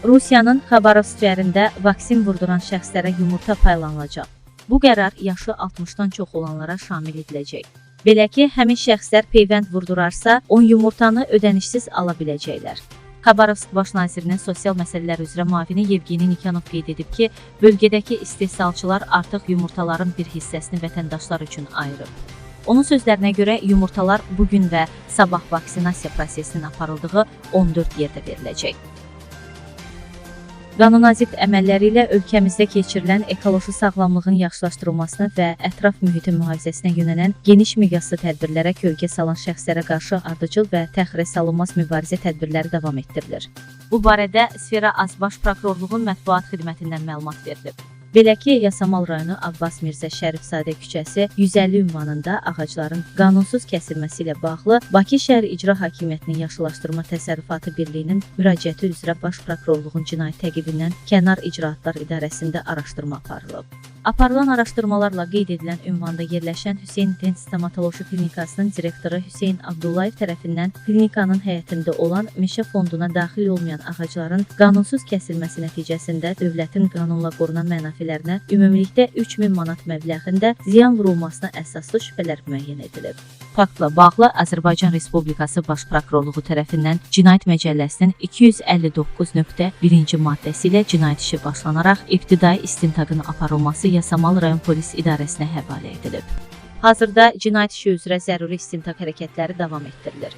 Rusiyanın Xabarovsk şəhərində vaksin vurduran şəxslərə yumurta paylanılacaq. Bu qərar yaşı 60-dan çox olanlara şamil ediləcək. Belə ki, həmin şəxslər peyvənd vurdurarsa, 10 yumurtanı ödənişsiz ala biləcəklər. Xabarovsk baş nazirinin sosial məsələlər üzrə müavini Yevgeniy Nikanov qeyd edib ki, bölgədəki istehsalçılar artıq yumurtaların bir hissəsini vətəndaşlar üçün ayırıb. Onun sözlərinə görə yumurtalar bu gün və sabah vaksinasiya prosesinin aparıldığı 14 yerdə veriləcək. Qanunazid əməlləri ilə ölkəmizdə keçirilən ekoloji sağlamlığın yaxşılaşdırılmasına və ətraf mühitin mühafizəsinə yönələn geniş miqyaslı tədbirlərə kölgə salan şəxslərə qarşı ardıcıl və təxirə salınmaz mübarizə tədbirləri davam etdirilir. Bu barədə Sfera Az Baş Prokurorluğun mətbuat xidmətindən məlumat verilib. Belə ki, Yasamal rayonu Abbas Mirzə Şərifzadə küçəsi 150 ünvanında ağacların qanunsuz kəsilməsi ilə bağlı Bakı şəhər İcra Hakimiyyətinin Yaşıllaşdırma Təsərrüfatı Birliyinin müraciəti üzrə Baş Prokurorluğun cinayət təqibindən Kənar İcraatlar İdarəsində araşdırma aparılıb. Aparılan araşdırmalarla qeyd edilən ünvanda yerləşən Hüseyn Dens Stomatoloji Klinikasının direktoru Hüseyn Abdullayev tərəfindən klinikanın həyətində olan meşə fonduna daxil olmayan ağacların qanunsuz kəsilməsi nəticəsində dövlətin qanunla qorunan mənafilərinə ümumilikdə 3000 manat məbləğində ziyan vurulmasına əsaslı şübhələr müəyyən edilib. Faktla bağlı Azərbaycan Respublikası Baş Prokurorluğu tərəfindən Cinayət Məcəlləsinin 259.1-ci maddəsi ilə cinayət işi başlanaraq ibtidai istintaqın aparılması Yasamal rayon polis idarəsinə həvalə edilib. Hazırda cinayət işi üzrə zəruri istintaq hərəkətləri davam etdirilir.